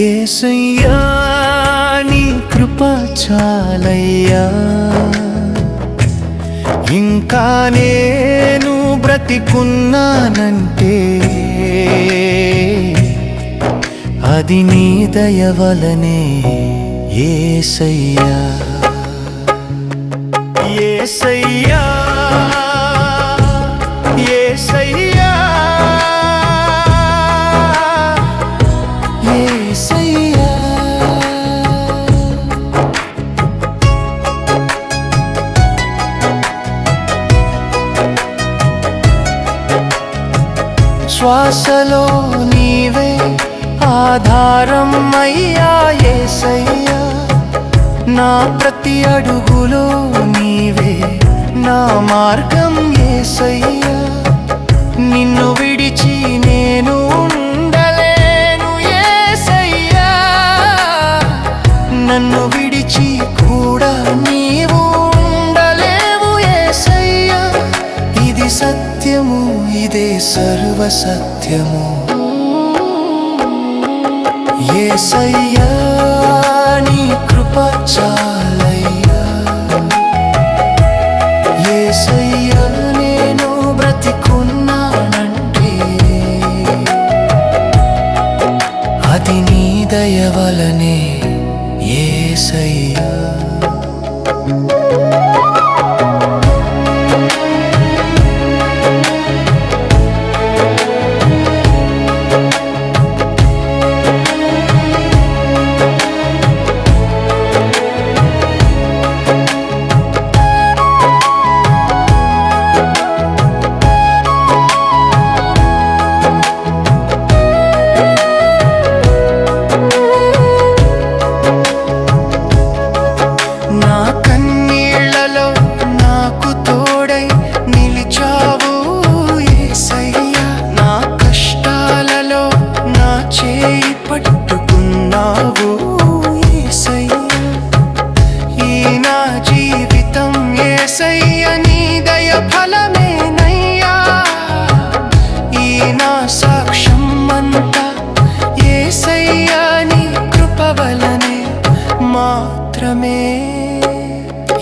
ఏసయ్యా నీ కృప చాలయ్యా. ఇంకా నేను బ్రతికున్నానంటే అది నీ దయవలనే ఏసయ్యా ఏసయ్యా శ్వాసలో నీవే ఆధారం అయ్యా ఏసయ్యా. నా ప్రతి అడుగులో నీవే నా మార్గం ఏసయ్యా. ఇదే సర్వ సత్యము ఏసయ్యా నీ కృప చాలయ్యా. ఏసయ్యా నేను బ్రతికున్నానంటే. అది నీ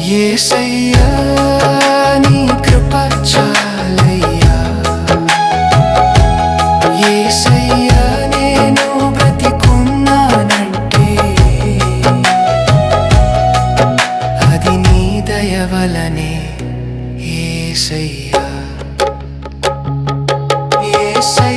యేసయ్యా నీ కృప చాలయ్యా. యేసయ్యా నేను బ్రతికున్నానంటే. అది నీ దయ వలనే యేసయ్యా యేసయ్యా